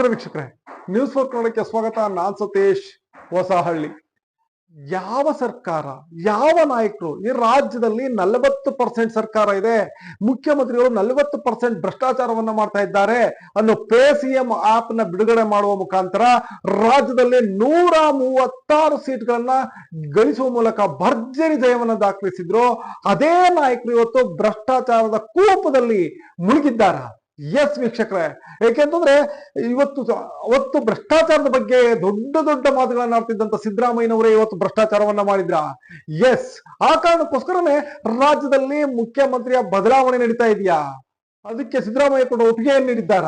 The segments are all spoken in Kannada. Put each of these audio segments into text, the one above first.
ನಮಸ್ಕಾರ ವೀಕ್ಷಕರೇ. ನ್ಯೂಸ್ ಫೋರ್ ಕನ್ನಡಕ್ಕೆ ಸ್ವಾಗತ. ನಾನ್ ಸತೀಶ್ ಹೊಸಹಳ್ಳಿ. ಯಾವ ಸರ್ಕಾರ, ಯಾವ ನಾಯಕರು ಈ ರಾಜ್ಯದಲ್ಲಿ ನಲವತ್ತು ಪರ್ಸೆಂಟ್ ಸರ್ಕಾರ ಇದೆ, ಮುಖ್ಯಮಂತ್ರಿಗಳು ನಲವತ್ತು ಪರ್ಸೆಂಟ್ ಭ್ರಷ್ಟಾಚಾರವನ್ನ ಮಾಡ್ತಾ ಇದ್ದಾರೆ ಅನ್ನೋ ಪೇ ಸಿ ಎಂ ಆಪ್ನ ಬಿಡುಗಡೆ ಮಾಡುವ ಮುಖಾಂತರ ರಾಜ್ಯದಲ್ಲಿ ನೂರ ಮೂವತ್ತಾರು ಸೀಟ್ಗಳನ್ನ ಗಳಿಸುವ ಮೂಲಕ ಭರ್ಜರಿ ಜಯವನ್ನ ದಾಖಲಿಸಿದ್ರು. ಅದೇ ನಾಯಕರು ಇವತ್ತು ಭ್ರಷ್ಟಾಚಾರದ ಕೂಪದಲ್ಲಿ ಮುಳುಗಿದ್ದಾರ? ಎಸ್ ವೀಕ್ಷಕರೇ. ಏಕೆಂತಂದ್ರೆ ಇವತ್ತು ಅವತ್ತು ಭ್ರಷ್ಟಾಚಾರದ ಬಗ್ಗೆ ದೊಡ್ಡ ದೊಡ್ಡ ಮಾತುಗಳನ್ನು ಆಡ್ತಿದ್ದಂತ ಸಿದ್ದರಾಮಯ್ಯನವರೇ ಇವತ್ತು ಭ್ರಷ್ಟಾಚಾರವನ್ನ ಮಾಡಿದ್ರ. ಎಸ್ ಆ ಕಾರಣಕ್ಕೋಸ್ಕರನೇ ರಾಜ್ಯದಲ್ಲಿ ಮುಖ್ಯಮಂತ್ರಿಯ ಬದಲಾವಣೆ ನಡೀತಾ ಇದೆಯಾ? ಅದಕ್ಕೆ ಸಿದ್ದರಾಮಯ್ಯ ಕೂಡ ಒಪ್ಪಿಗೆಯನ್ನು ನೀಡಿದ್ದಾರ?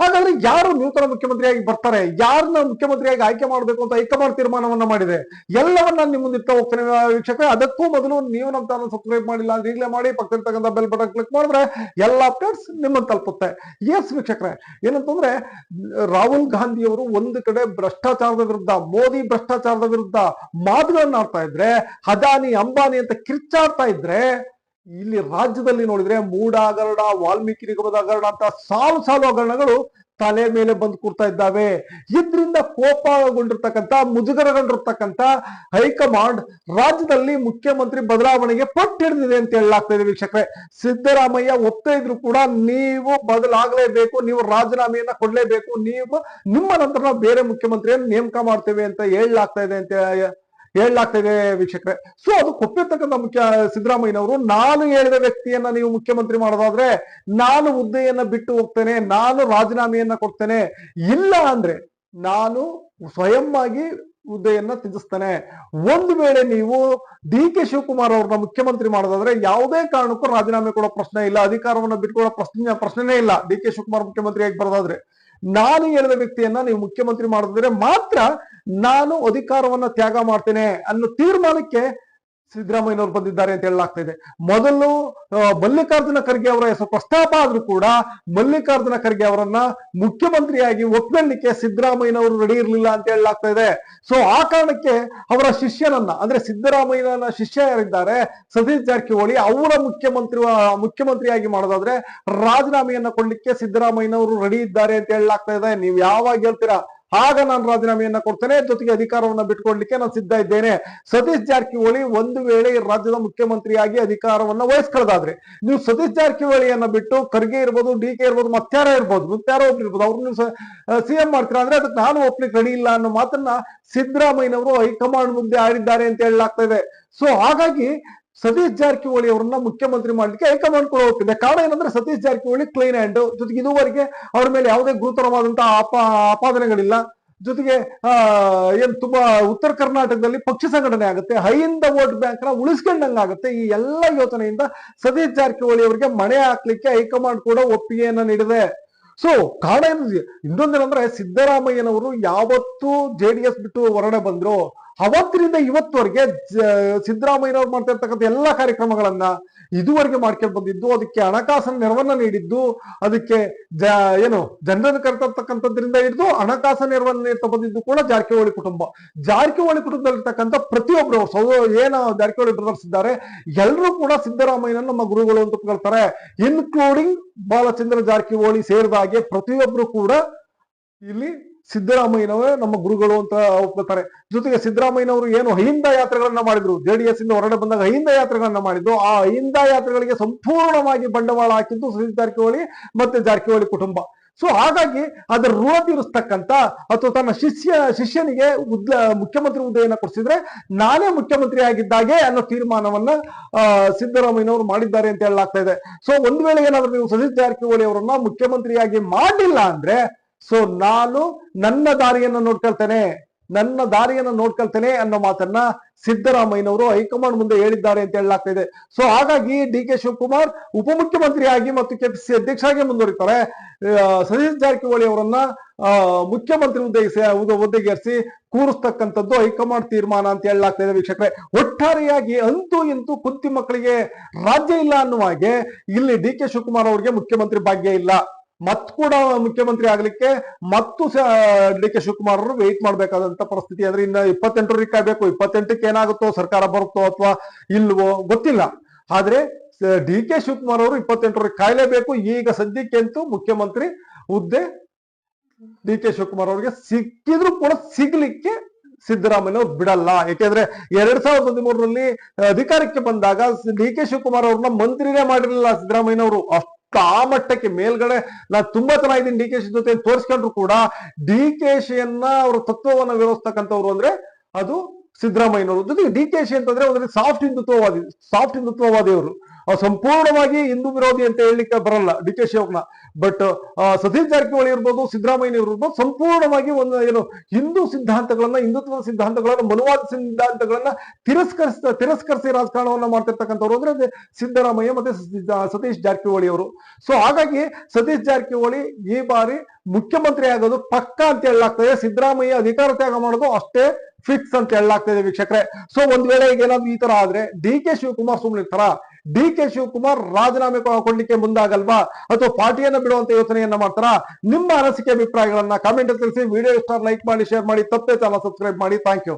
ಹಾಗಾದ್ರೆ ಯಾರು ನೂತನ ಮುಖ್ಯಮಂತ್ರಿಯಾಗಿ ಬರ್ತಾರೆ? ಯಾರನ್ನ ಮುಖ್ಯಮಂತ್ರಿಯಾಗಿ ಆಯ್ಕೆ ಮಾಡಬೇಕು ಅಂತ ಹೈಕಮಾಂಡ್ ತೀರ್ಮಾನವನ್ನ ಮಾಡಿದೆ? ಎಲ್ಲವನ್ನ ನಿಮ್ಮ ಮುಂದಿಟ್ಟ ಹೋಗ್ತೇನೆ ವೀಕ್ಷಕರೇ. ಅದಕ್ಕೂ ಮೊದಲು ನೀವು ನಮ್ಮ ಚಾನಲ್ ಸಬ್ಸ್ಕ್ರೈಬ್ ಮಾಡಿಲ್ಲ ಅಂದ್ರೆ ಈಗಲೇ ಮಾಡಿ ಪಕ್ಕದಲ್ಲಿರ್ತಕ್ಕಂಥ ಬೆಲ್ ಬಟನ್ ಕ್ಲಿಕ್ ಮಾಡಿದ್ರೆ ಎಲ್ಲ ಅಪ್ಡೇಟ್ಸ್ ನಿಮ್ಮನ್ನು ತಲುಪುತ್ತೆ. ಎಸ್ ವೀಕ್ಷಕರೇ, ಏನಂತಂದ್ರೆ ರಾಹುಲ್ ಗಾಂಧಿ ಅವರು ಒಂದು ಕಡೆ ಭ್ರಷ್ಟಾಚಾರದ ವಿರುದ್ಧ, ಮೋದಿ ಭ್ರಷ್ಟಾಚಾರದ ವಿರುದ್ಧ ಮಾತುಗಳನ್ನ ಆಡ್ತಾ ಇದ್ರೆ ಹದಾನಿ ಅಂಬಾನಿ ಅಂತ ಕಿರ್ಚಾಡ್ತಾ ಇದ್ರೆ ಇಲ್ಲಿ ರಾಜ್ಯದಲ್ಲಿ ನೋಡಿದ್ರೆ ಮೂಡ ಹಗರಣ ವಾಲ್ಮೀಕಿ ನಿಗಮದ ಹಗರಣ ಅಂತ ಸಾಲು ಸಾಲು ಹಗರಣಗಳು ತಲೆ ಮೇಲೆ ಬಂದು ಕೂರ್ತಾ ಇದ್ದಾವೆ. ಇದ್ರಿಂದ ಕೋಪಗೊಂಡಿರ್ತಕ್ಕಂಥ ಮುಜುಗರಗೊಂಡಿರ್ತಕ್ಕಂಥ ಹೈಕಮಾಂಡ್ ರಾಜ್ಯದಲ್ಲಿ ಮುಖ್ಯಮಂತ್ರಿ ಬದಲಾವಣೆಗೆ ಪಟ್ಟು ಹಿಡಿದಿದೆ ಅಂತ ಹೇಳಲಾಗ್ತಾ ಇದೆ ವೀಕ್ಷಕರೇ. ಸಿದ್ದರಾಮಯ್ಯ ಒಪ್ತಾ ಇದ್ರು ಕೂಡ ನೀವು ಬದಲಾಗಲೇಬೇಕು, ನೀವು ರಾಜೀನಾಮೆಯನ್ನ ಕೊಡ್ಲೇಬೇಕು, ನೀವು ನಿಮ್ಮ ನಂತರ ಬೇರೆ ಮುಖ್ಯಮಂತ್ರಿಯನ್ನು ನೇಮಕ ಮಾಡ್ತೇವೆ ಅಂತ ಹೇಳಲಾಗ್ತಾ ಇದೆ ಅಂತ ಹೇಳಲಾಗ್ತಾ ಇದೆ ವೀಕ್ಷಕರೇ. ಸೊ ಅದು ಕೊಟ್ಟಿರ್ತಕ್ಕಂಥ ಮುಖ್ಯ, ಸಿದ್ದರಾಮಯ್ಯನವರು ನಾನು ಹೇಳಿದ ವ್ಯಕ್ತಿಯನ್ನ ನೀವು ಮುಖ್ಯಮಂತ್ರಿ ಮಾಡೋದಾದ್ರೆ ನಾನು ಹುದ್ದೆಯನ್ನ ಬಿಟ್ಟು ಹೋಗ್ತೇನೆ, ನಾನು ರಾಜೀನಾಮೆಯನ್ನ ಕೊಡ್ತೇನೆ. ಇಲ್ಲ ಅಂದ್ರೆ ನಾನು ಸ್ವಯಂ ಆಗಿ ಹುದ್ದೆಯನ್ನ ತ್ಯಜಿಸ್ತೇನೆ. ಒಂದು ವೇಳೆ ನೀವು ಡಿ ಕೆ ಶಿವಕುಮಾರ್ ಅವ್ರನ್ನ ಮುಖ್ಯಮಂತ್ರಿ ಮಾಡೋದಾದ್ರೆ ಯಾವುದೇ ಕಾರಣಕ್ಕೂ ರಾಜೀನಾಮೆ ಕೊಡೋ ಪ್ರಶ್ನೆ ಇಲ್ಲ, ಅಧಿಕಾರವನ್ನು ಬಿಟ್ಕೊಡೋ ಪ್ರಶ್ನೆ, ಪ್ರಶ್ನೆನೇ ಇಲ್ಲ. ಡಿ ಕೆ ಶಿವಕುಮಾರ್ ಮುಖ್ಯಮಂತ್ರಿಯಾಗಿ ಬರೋದಾದ್ರೆ ನಾನು ಹೇಳಿದ ವ್ಯಕ್ತಿಯನ್ನ ನೀವು ಮುಖ್ಯಮಂತ್ರಿ ಮಾಡಿದ್ರೆ ಮಾತ್ರ ನಾನು ಅಧಿಕಾರವನ್ನ ತ್ಯಾಗ ಮಾಡ್ತೇನೆ ಅನ್ನೋ ತೀರ್ಮಾನಕ್ಕೆ ಸಿದ್ದರಾಮಯ್ಯನವರು ಬಂದಿದ್ದಾರೆ ಅಂತ ಹೇಳಲಾಗ್ತಾ ಇದೆ. ಮೊದಲು ಮಲ್ಲಿಕಾರ್ಜುನ ಖರ್ಗೆ ಅವರ ಹೆಸರು ಪ್ರಸ್ತಾಪ ಆದ್ರೂ ಕೂಡ ಮಲ್ಲಿಕಾರ್ಜುನ ಖರ್ಗೆ ಅವರನ್ನ ಮುಖ್ಯಮಂತ್ರಿಯಾಗಿ ಒಪ್ಕೊಳ್ಳಿಕ್ಕೆ ಸಿದ್ದರಾಮಯ್ಯನವರು ರೆಡಿ ಇರಲಿಲ್ಲ ಅಂತ ಹೇಳಲಾಗ್ತಾ ಇದೆ. ಸೊ ಆ ಕಾರಣಕ್ಕೆ ಅವರ ಶಿಷ್ಯನನ್ನ, ಅಂದ್ರೆ ಸಿದ್ದರಾಮಯ್ಯನ ಶಿಷ್ಯ ಯಾರಿದ್ದಾರೆ, ಸತೀಶ್ ಜಾರಕಿಹೊಳಿ ಅವರ ಮುಖ್ಯಮಂತ್ರಿ ಮುಖ್ಯಮಂತ್ರಿಯಾಗಿ ಮಾಡೋದಾದ್ರೆ ರಾಜೀನಾಮೆಯನ್ನ ಕೊಡ್ಲಿಕ್ಕೆ ಸಿದ್ದರಾಮಯ್ಯನವರು ರೆಡಿ ಇದ್ದಾರೆ ಅಂತ ಹೇಳಲಾಗ್ತಾ ಇದೆ. ನೀವು ಯಾವಾಗ ಹೇಳ್ತೀರಾ ಆಗ ನಾನು ರಾಜೀನಾಮೆಯನ್ನ ಕೊಡ್ತೇನೆ, ಜೊತೆಗೆ ಅಧಿಕಾರವನ್ನ ಬಿಟ್ಕೊಡ್ಲಿಕ್ಕೆ ನಾನು ಸಿದ್ಧ ಇದ್ದೇನೆ. ಸತೀಶ್ ಜಾರಕಿಹೊಳಿ ಒಂದು ವೇಳೆ ರಾಜ್ಯದ ಮುಖ್ಯಮಂತ್ರಿಯಾಗಿ ಅಧಿಕಾರವನ್ನ ವಹಿಸ್ಕೊಳ್ಳೋದಾದ್ರೆ ನೀವು ಸತೀಶ್ ಜಾರಕಿಹೊಳಿಯನ್ನ ಬಿಟ್ಟು ಖರ್ಗೆ ಇರ್ಬೋದು, ಡಿ ಕೆ ಇರ್ಬೋದು ಮತ್ತಾರ ಇರ್ಬೋದು ಮತ್ತಾರೋ ಒಬ್ರು ಇರ್ಬೋದು ಅವ್ರು ನೀವು ಸಿಎಂ ಮಾಡ್ತೀರಾ ಅಂದ್ರೆ ಅದಕ್ಕೆ ನಾನು ಒಪ್ಲಿಕ್ಕೆ ರೆಡಿ ಇಲ್ಲ ಅನ್ನೋ ಮಾತನ್ನ ಸಿದ್ದರಾಮಯ್ಯನವರು ಹೈಕಮಾಂಡ್ ಮುಂದೆ ಆಡಿದ್ದಾರೆ ಅಂತ ಹೇಳಲಾಗ್ತಾ ಇದೆ. ಸೊ ಹಾಗಾಗಿ ಸತೀಶ್ ಜಾರಕಿಹೊಳಿ ಅವರನ್ನ ಮುಖ್ಯಮಂತ್ರಿ ಮಾಡ್ಲಿಕ್ಕೆ ಹೈಕಮಾಂಡ್ ಕೂಡ ಹೋಗ್ತಿದೆ. ಕಾರಣ ಏನಂದ್ರೆ ಸತೀಶ್ ಜಾರಕಿಹೊಳಿ ಕ್ಲೀನ್ ಹ್ಯಾಂಡ್ ಜೊತೆಗೆ ಇದುವರೆಗೆ ಅವ್ರ ಮೇಲೆ ಯಾವುದೇ ಗುರುತರವಾದಂತಹ ಅಪ ಆಪಾದನೆಗಳಿಲ್ಲ. ಜೊತೆಗೆ ಏನ್ ತುಂಬಾ ಉತ್ತರ ಕರ್ನಾಟಕದಲ್ಲಿ ಪಕ್ಷ ಸಂಘಟನೆ ಆಗುತ್ತೆ. ಹೈಯಿಂದ ವೋಟ್ ಬ್ಯಾಂಕ್ನ ಉಳಿಸ್ಕೊಂಡಂಗಾಗುತ್ತೆ. ಈ ಎಲ್ಲ ಯೋಚನೆಯಿಂದ ಸತೀಶ್ ಜಾರಕಿಹೊಳಿ ಅವರಿಗೆ ಮಣೆ ಹಾಕ್ಲಿಕ್ಕೆ ಹೈಕಮಾಂಡ್ ಕೂಡ ಒಪ್ಪಿಗೆಯನ್ನ ನೀಡಿದೆ. ಸೊ ಕಾರಣ ಏನು? ಇನ್ನೊಂದೇನಂದ್ರೆ ಸಿದ್ದರಾಮಯ್ಯನವರು ಯಾವತ್ತು ಜೆ ಡಿ ಎಸ್ ಬಿಟ್ಟು ಹೊರಡೆ ಬಂದ್ರು. ಅವತ್ತಿನಿಂದ ಇವತ್ತವರೆಗೆ ಸಿದ್ದರಾಮಯ್ಯನವ್ರು ಮಾಡ್ತಾ ಇರ್ತಕ್ಕಂಥ ಎಲ್ಲ ಕಾರ್ಯಕ್ರಮಗಳನ್ನ ಇದುವರೆಗೆ ಮಾಡ್ಕೊಂಡು ಬಂದಿದ್ದು, ಅದಕ್ಕೆ ಹಣಕಾಸಿನ ನೆರವನ್ನ ನೀಡಿದ್ದು, ಅದಕ್ಕೆ ಜ, ಏನು, ಜನರನ್ನು ಕರೆತರ್ತಕ್ಕಂಥದ್ರಿಂದ ಹಿಡಿದು ಹಣಕಾಸಿನ ನೆರವನ್ನ ನೀಡ್ತಾ ಬಂದಿದ್ದು ಕೂಡ ಜಾರಕಿಹೊಳಿ ಕುಟುಂಬ. ಜಾರಕಿಹೊಳಿ ಕುಟುಂಬದಲ್ಲಿರ್ತಕ್ಕಂಥ ಪ್ರತಿಯೊಬ್ಬರು ಸೌ, ಏನು ಜಾರಕಿಹೊಳಿ ಬ್ರದರ್ಸ್ ಇದ್ದಾರೆ ಎಲ್ಲರೂ ಕೂಡ ಸಿದ್ದರಾಮಯ್ಯನ ನಮ್ಮ ಗುರುಗಳು ಅಂತ ಕೇಳ್ತಾರೆ ಇನ್ಕ್ಲೂಡಿಂಗ್ ಬಾಲಚಂದ್ರ ಜಾರಕಿಹೊಳಿ ಸೇರಿದ ಹಾಗೆ ಪ್ರತಿಯೊಬ್ರು ಕೂಡ ಇಲ್ಲಿ ಸಿದ್ದರಾಮಯ್ಯನವರೇ ನಮ್ಮ ಗುರುಗಳು ಅಂತ ಒಪ್ಕೋತಾರೆ ಜೊತೆಗೆ ಸಿದ್ದರಾಮಯ್ಯನವರು ಏನು ಅಹಿಂದ ಯಾತ್ರೆಗಳನ್ನ ಮಾಡಿದ್ರು ಜೆಡಿಎಸ್ ಇಂದ ಹೊರಗಡೆ ಬಂದಾಗ ಅಹಿಂದ ಯಾತ್ರೆಗಳನ್ನ ಮಾಡಿದ್ರು, ಆ ಅಹಿಂದ ಯಾತ್ರೆಗಳಿಗೆ ಸಂಪೂರ್ಣವಾಗಿ ಬಂಡವಾಳ ಹಾಕಿದ್ದು ಸತೀಶ್ ಜಾರಕಿಹೊಳಿ ಮತ್ತೆ ಜಾರಕಿಹೊಳಿ ಕುಟುಂಬ. ಸೊ ಹಾಗಾಗಿ ಅದರ ಋಣ ಅಥವಾ ತನ್ನ ಶಿಷ್ಯ, ಶಿಷ್ಯನಿಗೆ ಉದ್ದ ಮುಖ್ಯಮಂತ್ರಿ ಹುದ್ದೆಯನ್ನ ಕೊಡಿಸಿದ್ರೆ ನಾನೇ ಮುಖ್ಯಮಂತ್ರಿ ಆಗಿದ್ದಾಗೆ ಅನ್ನೋ ತೀರ್ಮಾನವನ್ನ ಸಿದ್ದರಾಮಯ್ಯನವರು ಮಾಡಿದ್ದಾರೆ ಅಂತ ಹೇಳಲಾಗ್ತಾ ಇದೆ. ಸೊ ಒಂದ್ ವೇಳೆ ಏನಾದ್ರೂ ನೀವು ಸತೀಶ್ ಜಾರಕಿಹೊಳಿ ಅವರನ್ನ ಮುಖ್ಯಮಂತ್ರಿಯಾಗಿ ಮಾಡಿಲ್ಲ ಅಂದ್ರೆ ಸೊ ನಾನು ನನ್ನ ದಾರಿಯನ್ನ ನೋಡ್ಕೊಳ್ತೇನೆ, ನನ್ನ ದಾರಿಯನ್ನ ನೋಡ್ಕೊಳ್ತೇನೆ ಅನ್ನೋ ಮಾತನ್ನ ಸಿದ್ದರಾಮಯ್ಯನವರು ಹೈಕಮಾಂಡ್ ಮುಂದೆ ಹೇಳಿದ್ದಾರೆ ಅಂತ ಹೇಳಲಾಗ್ತಾ ಇದೆ. ಸೊ ಹಾಗಾಗಿ ಡಿ ಕೆ ಶಿವಕುಮಾರ್ ಉಪಮುಖ್ಯಮಂತ್ರಿಯಾಗಿ ಮತ್ತು ಕೆಪಿಸಿಸಿ ಅಧ್ಯಕ್ಷರಾಗಿ ಮುಂದುವರಿತಾರೆ. ಸತೀಶ್ ಜಾರಕಿಹೊಳಿ ಅವರನ್ನ ಮುಖ್ಯಮಂತ್ರಿ ಹುದ್ದೆಗೆ ಹುದ್ದೆಗೇರಿಸಿ ಕೂರಿಸ್ತಕ್ಕಂಥದ್ದು ಹೈಕಮಾಂಡ್ ತೀರ್ಮಾನ ಅಂತ ಹೇಳಲಾಗ್ತಾ ಇದೆ ವೀಕ್ಷಕರೇ. ಒಟ್ಟಾರೆಯಾಗಿ ಅಂತೂ ಇಂತೂ ಕುಂತಿ ಮಕ್ಕಳಿಗೆ ರಾಜ್ಯ ಇಲ್ಲ ಅನ್ನುವ ಹಾಗೆ ಇಲ್ಲಿ ಡಿ ಕೆ ಶಿವಕುಮಾರ್ ಅವರಿಗೆ ಮುಖ್ಯಮಂತ್ರಿ ಭಾಗ್ಯ ಇಲ್ಲ. ಮತ್ ಕೂಡ ಮುಖ್ಯಮಂತ್ರಿ ಆಗ್ಲಿಕ್ಕೆ ಮತ್ತು ಡಿ ಕೆ ಶಿವಕುಮಾರ್ ಅವರು ವೆಯ್ಟ್ ಮಾಡ್ಬೇಕಾದಂತ ಪರಿಸ್ಥಿತಿ. ಅಂದ್ರೆ ಇನ್ನ ಇಪ್ಪತ್ತೆಂಟರಿಗೆ ಕಾಯ್ಬೇಕು ಇಪ್ಪತ್ತೆಂಟಕ್ಕೆ ಏನಾಗುತ್ತೋ, ಸರ್ಕಾರ ಬರುತ್ತೋ ಅಥವಾ ಇಲ್ವೋ ಗೊತ್ತಿಲ್ಲ. ಆದ್ರೆ ಡಿ ಕೆ ಶಿವಕುಮಾರ್ ಅವರು ಇಪ್ಪತ್ತೆಂಟರಿಗೆ ಕಾಯ್ಲೇಬೇಕು. ಈಗ ಸದ್ಯಕ್ಕೆ ಅಂತೂ ಮುಖ್ಯಮಂತ್ರಿ ಹುದ್ದೆ ಡಿ ಕೆ ಶಿವಕುಮಾರ್ ಅವರಿಗೆ ಸಿಕ್ಕಿದ್ರು ಕೂಡ ಸಿಗ್ಲಿಕ್ಕೆ ಸಿದ್ದರಾಮಯ್ಯ ಅವ್ರು ಬಿಡಲ್ಲ. ಯಾಕೆಂದ್ರೆ ಎರಡ್ ಸಾವಿರದ ಹದಿಮೂರರಲ್ಲಿ ಅಧಿಕಾರಕ್ಕೆ ಬಂದಾಗ ಡಿ ಕೆ ಶಿವಕುಮಾರ್ ಅವ್ರನ್ನ ಮಂತ್ರಿನೇ ಮಾಡಿರಲಿಲ್ಲ ಸಿದ್ದರಾಮಯ್ಯ ಅವರು ಅಷ್ಟು ಆ ಮಟ್ಟಕ್ಕೆ ಮೇಲ್ಗಡೆ ನಾ ತುಂಬಾ ಚೆನ್ನಾಗಿದ್ದೀನಿ ಡಿ ಕೆ ಶಿ ಜೊತೆ ತೋರಿಸ್ಕೊಂಡ್ರು ಕೂಡ ಡಿ ಕೆ ಶಿಯನ್ನ ಅವ್ರ ತತ್ವವನ್ನ ವಿರೋಧಿಸ್ತಕ್ಕಂಥವ್ರು ಅಂದ್ರೆ ಅದು ಸಿದ್ದರಾಮಯ್ಯನವರು. ಜೊತೆಗೆ ಡಿ ಕೆ ಶಿ ಅಂತಂದ್ರೆ ಒಂದು ಸಾಫ್ಟ್ ಹಿಂದುತ್ವವಾದಿ ಸಾಫ್ಟ್ ಹಿಂದುತ್ವವಾದಿಯವರು. ಸಂಪೂರ್ಣವಾಗಿ ಹಿಂದೂ ವಿರೋಧಿ ಅಂತ ಹೇಳಲಿಕ್ಕೆ ಬರಲ್ಲ D K Shivakumar but Satish Jarkiholi ಇರ್ಬೋದು, ಸಿದ್ದರಾಮಯ್ಯ ಇರ್ಬೋದು, ಸಂಪೂರ್ಣವಾಗಿ ಒಂದು, ಏನು, ಹಿಂದೂ ಸಿದ್ಧಾಂತಗಳನ್ನ, ಹಿಂದುತ್ವದ ಸಿದ್ಧಾಂತಗಳನ್ನ, ಮನುವಾದ ಸಿದ್ಧಾಂತಗಳನ್ನ ತಿರಸ್ಕರಿಸ ತಿರಸ್ಕರಿಸಿ ರಾಜಕಾರಣವನ್ನ ಮಾಡ್ತಿರ್ತಕ್ಕಂಥವ್ರು ಅಂದ್ರೆ ಅದೇ ಸಿದ್ದರಾಮಯ್ಯ ಮತ್ತೆ ಸತೀಶ್ ಜಾರಕಿಹೊಳಿ ಅವರು. ಸೊ ಹಾಗಾಗಿ ಸತೀಶ್ ಜಾರಕಿಹೊಳಿ ಈ ಬಾರಿ ಮುಖ್ಯಮಂತ್ರಿ ಆಗೋದು ಪಕ್ಕ ಅಂತ ಹೇಳಲಾಗ್ತದೆ. ಸಿದ್ದರಾಮಯ್ಯ ಅಧಿಕಾರ ತ್ಯಾಗ ಮಾಡೋದು ಅಷ್ಟೇ ಫಿಕ್ಸ್ ಅಂತ ಹೇಳಲಾಗ್ತದೆ ವೀಕ್ಷಕರೇ. ಸೊ ಒಂದ್ ವೇಳೆ ಈಗ ಏನಾದ್ರು ಈ ತರ ಆದ್ರೆ ಡಿ ಕೆ ಶಿವಕುಮಾರ್ ಸುಮ್ಮನೆ ಇರ್ತಾರ ಡಿ ಕೆ ಶಿವಕುಮಾರ್ ರಾಜೀನಾಮೆ ಕೊಡ್ಲಿಕ್ಕೆ ಮುಂದಾಗಲ್ವಾ? ಅಥವಾ ಪಾರ್ಟಿಯನ್ನ ಬಿಡುವಂತ ಯೋಚನೆಯನ್ನ ಮಾಡ್ತಾರಾ? ನಿಮ್ಮ ಅನಿಸಿಕೆ, ಅಭಿಪ್ರಾಯಗಳನ್ನ ಕಾಮೆಂಟ್ ತಿಳಿಸಿ. ವಿಡಿಯೋ ಇಷ್ಟ ಲೈಕ್ ಮಾಡಿ ಶೇರ್ ಮಾಡಿ. ತಪ್ಪೇ ಚಾನಲ್ ಸಬ್ಸ್ಕ್ರೈಬ್ ಮಾಡಿ. Thank you